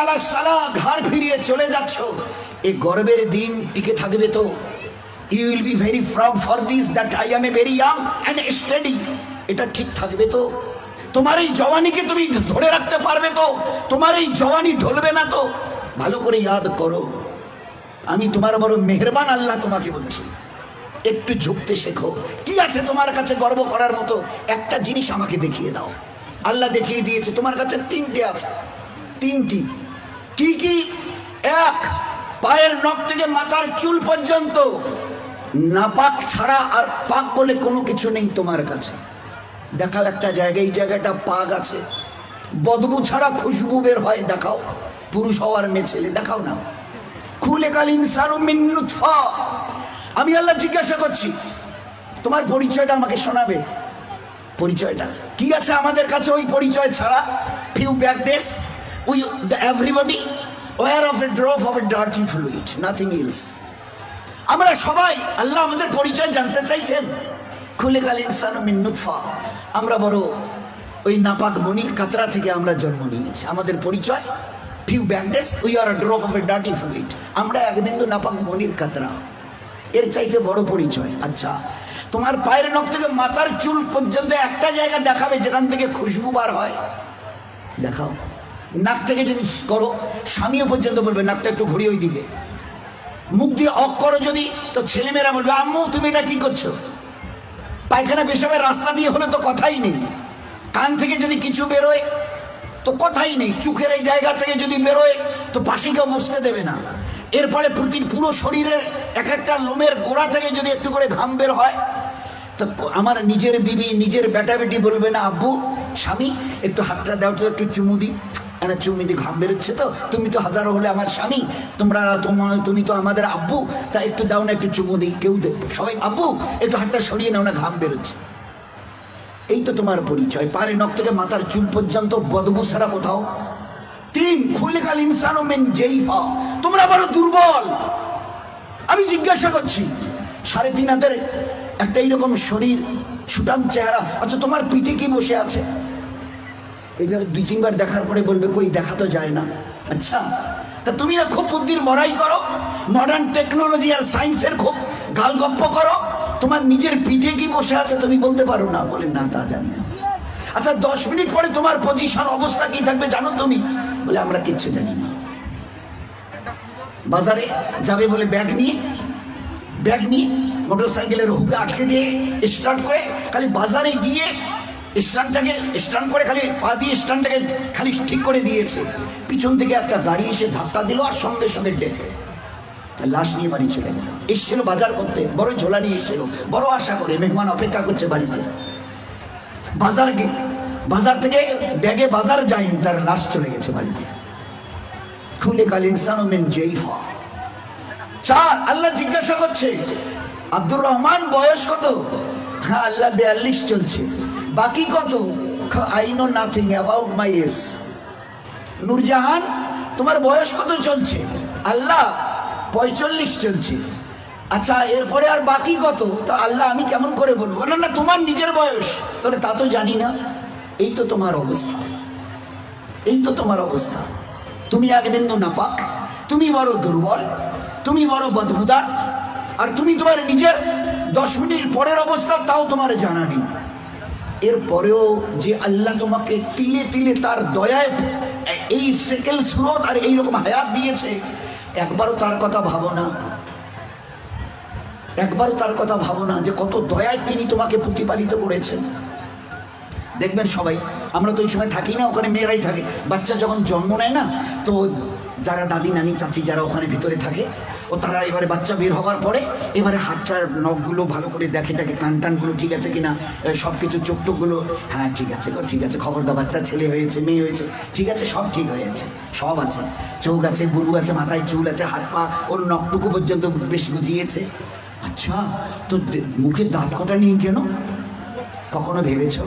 আলা সালা ঘাড় ফিরিয়ে চলে যাচ্ছ। এই গর্বের দিন টিকে থাকবে তো। You will be very proud for this that I am a very young and study এটা ঠিক থাকবে তো। তোমার এই জওয়ানিকে তুমি ধরে রাখতে পারবে তো। তোমার এই জওয়ানি ঢলবে না তো। ভালো করে ইয়াদ করো। আমি তোমার বড় মেহরবান আল্লাহ তোমাকে বলছি। একটু ঝুঁকতে শেখো। কি আছে তোমার কাছে গর্ব করার মতো? একটা জিনিস আমাকে দেখিয়ে দাও। আল্লাহ দেখিয়ে দিয়েছে, তোমার কাছে তিনটে আছে। তিনটি। কি কি এক, পায়ের নখ থেকে মাথার চুল পর্যন্ত। নাপাক ছাড়া আর পাক বলে কোনো কিছু নেই তোমার কাছে। দেখাও একটা জায়গায়, এই জায়গাটা পাক আছে। বদবু ছাড়া খুশবু বের হয়, দেখাও। পুরুষ হওয়ার মেয়ে ছেলে, দেখাও না। খুলে কাল ইনসানু আমি আল্লাহ জিজ্ঞাসা করছি, তোমার পরিচয়টা আমাকে শোনাবে? পরিচয়টা। কি আছে আমাদের কাছে ওই পরিচয় ছাড়া? Few back days we everybody were of a drop of a dirty fluid nothing else আমরা সবাই আল্লাহ আমাদের পরিচয় জানতে চাইছেন। খুলে কাল ইনসান মিন্নুৎফা আমরা বড় ওই নাপাক মনির কাতরা থেকে আমরা জন্ম নিয়েছি। আমাদের পরিচয় few back days we are drop of a dirty fluid আমরা এক বিন্দু নাপাক মনির কাতরা। এর চাইতে বড় পরিচয়। আচ্ছা তোমার পায়ের নখ থেকে মাথার চুল পর্যন্ত একটা জায়গা দেখাবে, যেখান থেকে খুশবু বার হয়। দেখাও। নাক থেকে যদি করো, স্বামীও পর্যন্ত বলবে, নাকটা একটু ঘুরিয়ে ওই দিকে মুখ দিয়ে অক করো যদি, তো ছেলেমেয়েরা বলবে, আম্মু, তুমি এটা কি করছ? পায়খানা পেশাবের রাস্তা দিয়ে হলে তো কথাই নেই। কান থেকে যদি কিছু বেরোয়, তো কথাই নেই। চোখের এই জায়গা থেকে যদি বেরোয়, তো পাশে কেউ বসতে দেবে না। এরপরে প্রতি পুরো শরীরের এক একটা লোমের গোড়া থেকে যদি একটু করে ঘাম বের হয়, তো আমার নিজের বিবি, নিজের বেটা বেটি বলবে না, আব্বু, স্বামী, একটু হাতটা দাও, তো একটু চুমু দিই। একটা চুমু দিয়ে ঘাম বেরোচ্ছে তো, তুমি তো হাজারো হলে আমার স্বামী, তোমরা তোমার তুমি তো আমাদের আব্বু, তা একটু দাও না, একটু চুমু দিই, কেউ দে- সবাই, আব্বু, একটু হাতটা সরিয়ে নাও না, ঘাম বেরোচ্ছে। এই তো তোমার পরিচয় পারে নখ থেকে মাথার চুল পর্যন্ত বদবু ছাড়া কোথাও। তিন খুলিকাল ইনসানো মেন জেইফা, তোমরা বড় দুর্বল। আমি জিজ্ঞাসা করছি, সাড়ে তিন হাতের একটা এইরকম শরীর, সুটাম চেহারা আচ্ছা তোমার পিঠে কি বসে আছে? এইভাবে দুই তিনবার দেখার পরে বলবে, কই, দেখা তো যায় না। আচ্ছা তা তুমি না খুব বুদ্ধির মরাই করো মডার্ন টেকনোলজি আর সায়েন্সের খুব গালগপ্প করো, তোমার নিজের পিঠে কি বসে আছে তুমি বলতে পারো না। বলে, না, তা জানি না। আচ্ছা দশ মিনিট পরে তোমার পজিশন অবস্থা কি থাকবে জানো তুমি? বলে, আমরা কিচ্ছু জানি না। বাজারে যাবে বলে ব্যাগ নিয়ে ব্যাগ নিয়ে মোটর সাইকেলের হুকে আটকে দিয়ে স্টার্ট করে, খালি বাজারে গিয়ে স্ট্যান্ডটাকে, স্ট্যান্ড করে খালি, পা দিয়ে স্ট্যান্ডটাকে খালি ঠিক করে দিয়েছে। পিছন থেকে একটা গাড়ি এসে ধাক্কা দিল আর সঙ্গে সঙ্গে ডেথ লাশ নিয়ে বাড়ি চলে গেল। এসছিল বাজার করতে, বড় ঝোলা নিয়ে এসছিল। বড় আশা করে মেহমান অপেক্ষা করছে বাড়িতে। বাজার বাজার থেকে ব্যাগে বাজার যায়নি, তার লাশ চলে গেছে বাড়িতে। খুলে কাল ইনসান চার, আল্লাহ জিজ্ঞাসা করছে, আব্দুর রহমান বয়স কত? হ্যাঁ আল্লাহ বিয়াল্লিশ চলছে। বাকি কত? I know nothing about my ace Nurjahan, তোমার বয়স কত চলছে? আল্লাহ, পঁয়তাল্লিশ চলছে। আচ্ছা এরপরে আর বাকি কত? তো আল্লাহ, আমি কেমন করে বলব? না না, তোমার নিজের বয়স। তাহলে তা তো জানি না। এই তো তোমার অবস্থা। এই তো তোমার অবস্থা। তুমি এক বিন্দু নাপাক, তুমি বড় দুর্বল, তুমি বড় বদভুদার, আর তুমি তোমার নিজের দশ মিনিট পরের অবস্থা, তাও তোমার জানা নেই। এরপরেও যে আল্লাহ তোমাকে তিলে তিলে তার দয়ায় এই সেকেল সুরত আর এইরকম হায়াত দিয়েছে, একবারও তার কথা ভাবো না। একবারও তার কথা ভাবো না যে কত দয়ায় তিনি তোমাকে প্রতিপালিত করেছেন। দেখবেন সবাই, আমরা তো ওই সময় থাকি না, ওখানে মেয়েরাই থাকে। বাচ্চা যখন জন্ম নেয় না, তো যারা দাদি, নানি, চাচি যারা ওখানে ভিতরে থাকে ও তারা এবারে বাচ্চা বের হওয়ার পরে এবারে হাতটার নখগুলো ভালো করে দেখে টাকে কান টানগুলো ঠিক আছে কিনা সব কিছু চোখ টোকগুলো হ্যাঁ ঠিক আছে গো, ঠিক আছে খবরদার বাচ্চা ছেলে হয়েছে, মেয়ে হয়েছে, ঠিক আছে, সব ঠিক হয়েছে সব আছে, চোখ আছে, বুরু আছে, মাথায় চুল আছে, হাত পা, ওর নখটুকু পর্যন্ত বেশ গুজিয়েছে। আচ্ছা তো মুখে দাঁত কটা নিয়ে কেন? কখনো ভেবেছো?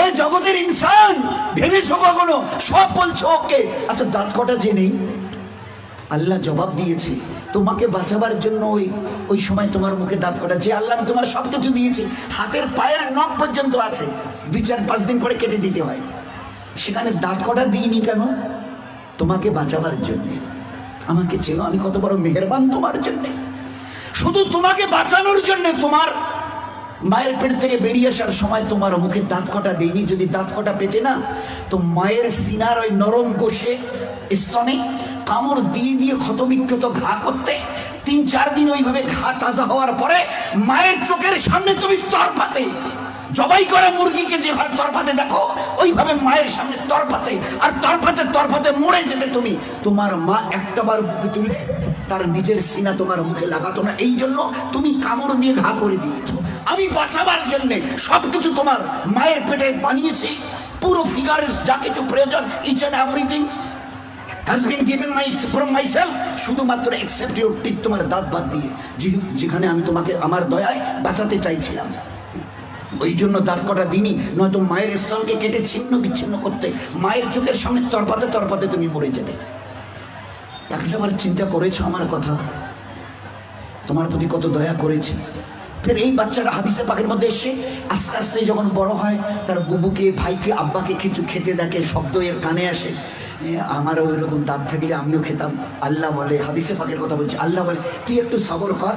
এ জগতের ইনসান, ভেবেছো কখনো? সব বলছো ওকে। আচ্ছা দাঁত কটা যে নেই? আল্লাহ জবাব দিয়েছে। তোমাকে বাঁচাবার জন্য ওই ওই সময় তোমার মুখে দাঁত কটা যে আল্লাহ আমি তোমার সব কিছু দিয়েছি, হাতের পায়ের নখ পর্যন্ত আছে, দুই চার পাঁচ দিন পরে কেটে দিতে হয়। সেখানে দাঁত কটা দিইনি কেন? তোমাকে বাঁচাবার জন্য। আমাকে চেনো, আমি কত বড় মেহেরবান তোমার জন্যে। শুধু তোমাকে বাঁচানোর জন্য, তোমার মায়ের পেট থেকে বেরিয়ে আসার সময় তোমার মুখে দাঁত কটা দেয়নি? যদি দাঁত কটা পেতে না, তো মায়ের সিনার ওই নরম কোষে, স্তনে কামড় দিয়ে দিয়ে ক্ষতবিক্ষত ঘা করতে তিন চার দিন ওইভাবে ঘা তাজা হওয়ার পরে মায়ের চোখের সামনে তুমি তরফাতে জবাই করা মুরগিকে যেভাবে তরফাতে, দেখো, ওইভাবে মায়ের সামনে তরফাতে, আর তরফাতে তরফাতে মরে যেতে তুমি। তোমার মা একটাবার বুকে তুলে, তার নিজের সিনা তোমার মুখে লাগাতো না। এই জন্য তুমি কামড় দিয়ে ঘা করে দিয়েছ। আমি বাঁচাবার জন্য সবকিছু তোমার মায়ের পেটে বানিয়েছি। পুরো ফিগারের যা কিছু প্রয়োজন each and everything has been given my from myself শুধুমাত্র এক্সেপ্ট ইউর টিক তোমার দাঁত বাদ দিয়ে যেখানে আমি তোমাকে, আমার দয়ায় বাঁচাতে চাইছিলাম। ওই জন্য দাঁত কটা দিনই নয়তো মায়ের স্তনকে কেটে ছিন্ন বিচ্ছিন্ন করতে, মায়ের চোখের সামনে তরপাতে তরপাতে তুমি মরে যেতে। একবার চিন্তা করেছ আমার কথা? তোমার প্রতি কত দয়া করেছি। ফের এই বাচ্চাটা হাদিসে পাখির মধ্যে এসে আস্তে আস্তে যখন বড় হয়, তার বুবুকে, ভাইকে, আব্বাকে কিছু খেতে দেখে, শব্দ এর কানে আসে আমারও ওই রকম দাঁত থাকলে আমিও খেতাম। আল্লাহ বলে হাদিসে পাখির কথা বলছি, আল্লাহ বলে, তুই একটু সবর কর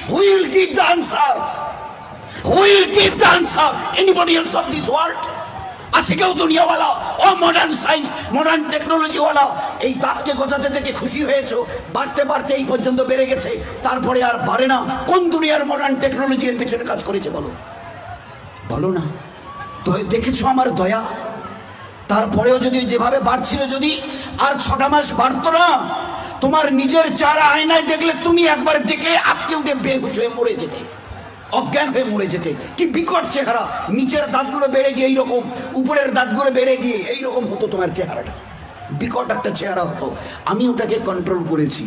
who will give the answer who will give the answer anybody else of this world আছে কেউ দুনিয়াওয়ালা, ও মডার্ন সায়েন্স মডার্ন টেকনোলজিওয়ালা এই দাঁতকে গোছাতে থেকে খুশি হয়েছো? বাড়তে বাড়তে এই পর্যন্ত বেড়ে গেছে। তারপরে আর বাড়ে না। কোন দুনিয়ার মডার্ন টেকনোলজি এর পিছনে কাজ করেছে বলো? বলো না। দেখেছ আমার দয়া? তারপরেও যদি যেভাবে বাড়ছিল যদি, আর ছটা মাস বাড়তো না তোমার নিজের চারা আয়নায় দেখলে তুমি একবার দেখে আটকে উঠে বেহুশ হয়ে মরে যেতে, অজ্ঞান হয়ে মরে যেতে। কি বিকট চেহারা। নিচের দাঁতগুলো বেড়ে গিয়ে এইরকম, উপরের দাঁতগুলো বেড়ে গিয়ে এইরকম হতো তোমার চেহারাটা। বিকট একটা চেহারা হতো। আমি ওটাকে কন্ট্রোল করেছি।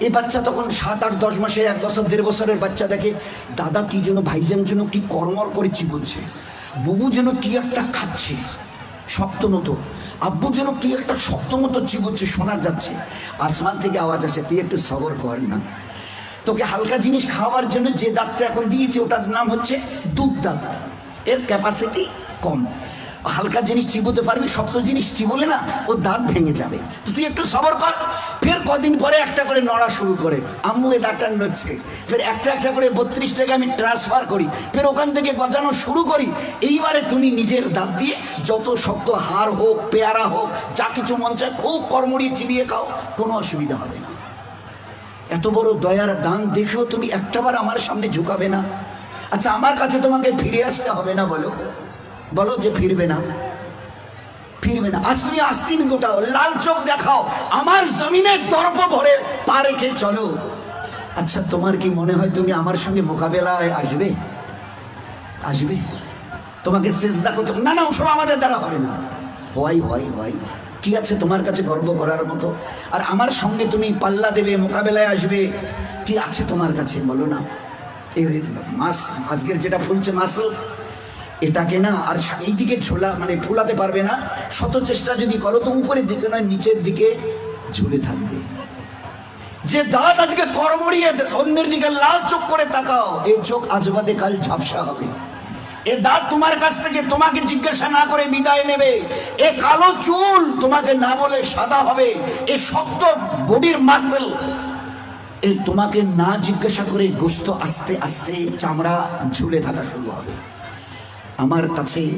এই বাচ্চা তখন সাত আট দশ মাসের, এক বছর, দেড় বছরের বাচ্চা দেখে, দাদা, কি যেন ভাইজান যেন কি কর্মর করেছি, বলছে। বুবু যেন কি একটা খাচ্ছে। শক্ত মতো আব্বু যেন কি একটা শক্ত মতো চিবুচ্ছে শোনা যাচ্ছে। আসমান থেকে আওয়াজ আসে, তুই একটু সবর কর না। তোকে হালকা জিনিস খাওয়ার জন্য যে দাঁতটা এখন দিয়েছে, ওটার নাম হচ্ছে দুধ দাঁত। এর ক্যাপাসিটি কম। হালকা জিনিস চিবোতে পারবি, শক্ত জিনিস চিবোলে না ও দাঁত ভেঙে যাবে। তো তুই একটু সবর কর, ফের কদিন পরে একটা করে নড়া শুরু করে। আম্মু এ দাঁতটা নড়ছে। ফের একটা একটা করে বত্রিশ টাকা আমি ট্রান্সফার করি। ফের ওখান থেকে গজানো শুরু করি। এইবারে তুমি নিজের দাঁত দিয়ে যত শক্ত হার হোক, পেয়ারা হোক, যা কিছু মন চায় খুব কর্মড়িয়ে চিবিয়ে খাও, কোনো অসুবিধা হবে না। এত বড় দয়ার দান দেখেও তুমি একটাবার আমার সামনে ঝুঁকাবে না। আচ্ছা আমার কাছে তোমাকে ফিরে আসতে হবে না বলো? বলো যে ফিরবে না। ফিরবে না। তুমি আস্তিন গোটাও লাল চোখ দেখাও। আমার জমিনের দর্প ভরে পা রেখে চলো। আচ্ছা তোমার কি মনে হয় তুমি আমার সঙ্গে মোকাবেলায় আসবে? আসবে? তোমাকে চেষ্টা করতে না না, ওসব আমাদের দ্বারা হবে না। হয় হয় হয়। কি আছে তোমার কাছে গর্ব করার মতো? আর আমার সঙ্গে তুমি পাল্লা দেবে, মোকাবেলায় আসবে। কি আছে তোমার কাছে? বলো না। এই মাস, আজকের যেটা ফুলছে মাসল এটাকে না, আর এই দিকে ঝোলা মানে ফুলাতে পারবে না। শত চেষ্টা যদি করো, তো উপরের দিকে নয়, নিচের দিকে ঝুলে থাকবে। যে দাঁত আজকে কর্মড়িয়ে অন্যের দিকে লাল চোখ করে তাকাও এই চোখ আজ বাদে কাল ঝাপসা হবে। এ দাঁত তোমার কাছ থেকে তোমাকে জিজ্ঞাসা না করে বিদায় নেবে। এ কালো চুল তোমাকে না বলে সাদা হবে। এ শক্ত বডির মাসেল এ তোমাকে না জিজ্ঞাসা করে গোস্ত আস্তে আস্তে চামড়া ঝুলে থাকা শুরু হবে। আমার কাছে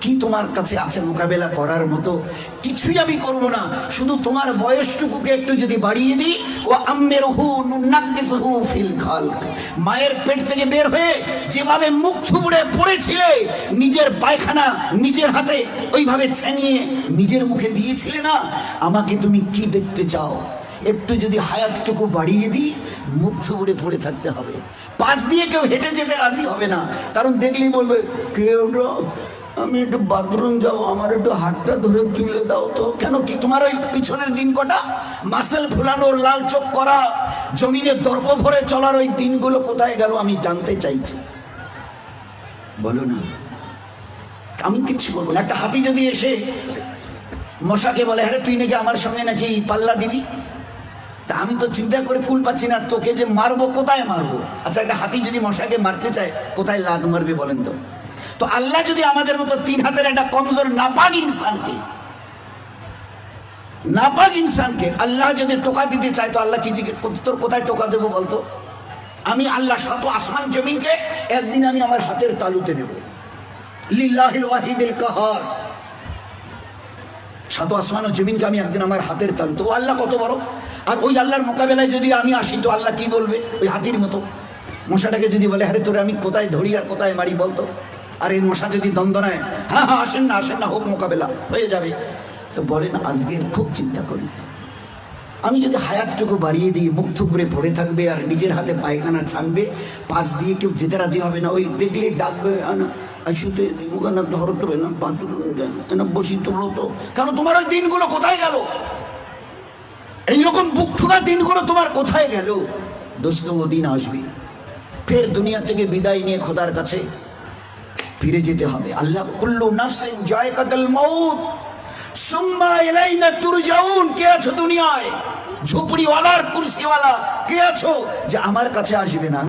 কি তোমার কাছে আছে মোকাবেলা করার মতো? কিছুই আমি করব না। শুধু তোমার বয়সটুকুকে একটু যদি বাড়িয়ে দিই ও আম্মের হু নুনাক্কিসহু ফিল খালক। মায়ের পেট থেকে বের হয়ে যেভাবে মুখ থুবড়ে পড়েছিলে, নিজের পায়খানা নিজের হাতে ওইভাবে ছেনিয়ে নিজের মুখে দিয়েছিলে না? আমাকে তুমি কি দেখতে চাও? একটু যদি হায়াতটুকু বাড়িয়ে দিই, মুখ থুবড়ে পড়ে থাকতে হবে। পাশ দিয়ে কেউ হেঁটে যেতে রাজি হবে না। কারণ দেখলেই বলবে কেউ আমি একটু বাথরুম যাব, আমার একটু হাতটা ধরে তুলে দাও তো। কেন কি তোমার ওই পিছনের দিন কটা? মাসেল ফুলানো, লাল চোখ করা, জমিনে দর্প ভরে চলার ওই দিনগুলো কোথায় গেল আমি জানতে চাইছি। বলো না। আমি কিচ্ছু করব না। একটা হাতি যদি এসে মশাকে বলে হ্যাঁ তুই নাকি আমার সঙ্গে নাকি পাল্লা দিবি? তা আমি তো চিন্তা করে কুল পাচ্ছি না, তোকে যে মারবো, কোথায় মারবো? আচ্ছা একটা হাতি যদি মশাকে মারতে চায়, কোথায় লাদ মারবে বলেন তো? তো আল্লাহ যদি আমাদের মতো তিন হাতের একটা কমজোর, নাপাক ইনসানকে নাপাক ইনসানকে আল্লাহ যদি টোকা দিতে চায়, তো আল্লাহ কি তোর কোথায় টোকা দেবো বলতো? আমি আল্লাহ শত আসমান জমিনকে একদিন আমি আমার হাতের তালুতে নেব। লিল্লাহিল ওয়াহিদুল কাহার। সাত আসমান ও জমিনকে আমি একদিন আমার হাতের তাল তো ও আল্লাহ কত বড়? আর ওই আল্লাহর মোকাবেলায় যদি আমি আসি, তো আল্লাহ কি বলবে? ওই হাতির মতো। মশাটাকে যদি বলে, আরে, তোরে আমি কোথায় ধরি আর কোথায় মারি বলতো আর এই মশা যদি দ্বন্দ্বনায় হ্যাঁ হ্যাঁ আসেন না আসেন না, হোক মোকাবেলা, হয়ে যাবে। তো বলেন, আজকের খুব চিন্তা করি। আমি যদি হায়াতটুকু বাড়িয়ে দিই, মুখ থুবড়ে পড়ে থাকবে আর নিজের হাতে পায়খানা ছানবে, পাশ দিয়ে কেউ যেতে রাজি হবে না, ওই দেখলে ডাকবে আনা আইসুতে ওখানে ধরো তো না, বাথরুম, না বসি তোলো তো কারণ তোমার ওই দিনগুলো কোথায় গেল? এইরকম বুক ঠোকা দিনগুলো তোমার কোথায় গেল? দোস্ত দিন আসবে। ফের দুনিয়া থেকে বিদায় নিয়ে খোদার কাছে ফিরে যেতে হবে। আল্লাহ কুল্লু নাফসিন জায়কাতুল মউত। সুম্মা কে আছো দুনিয়ায়? ঝুপড়িওয়ালার কুরসিওয়ালা। কে আছো? যে আমার কাছে আসবে না।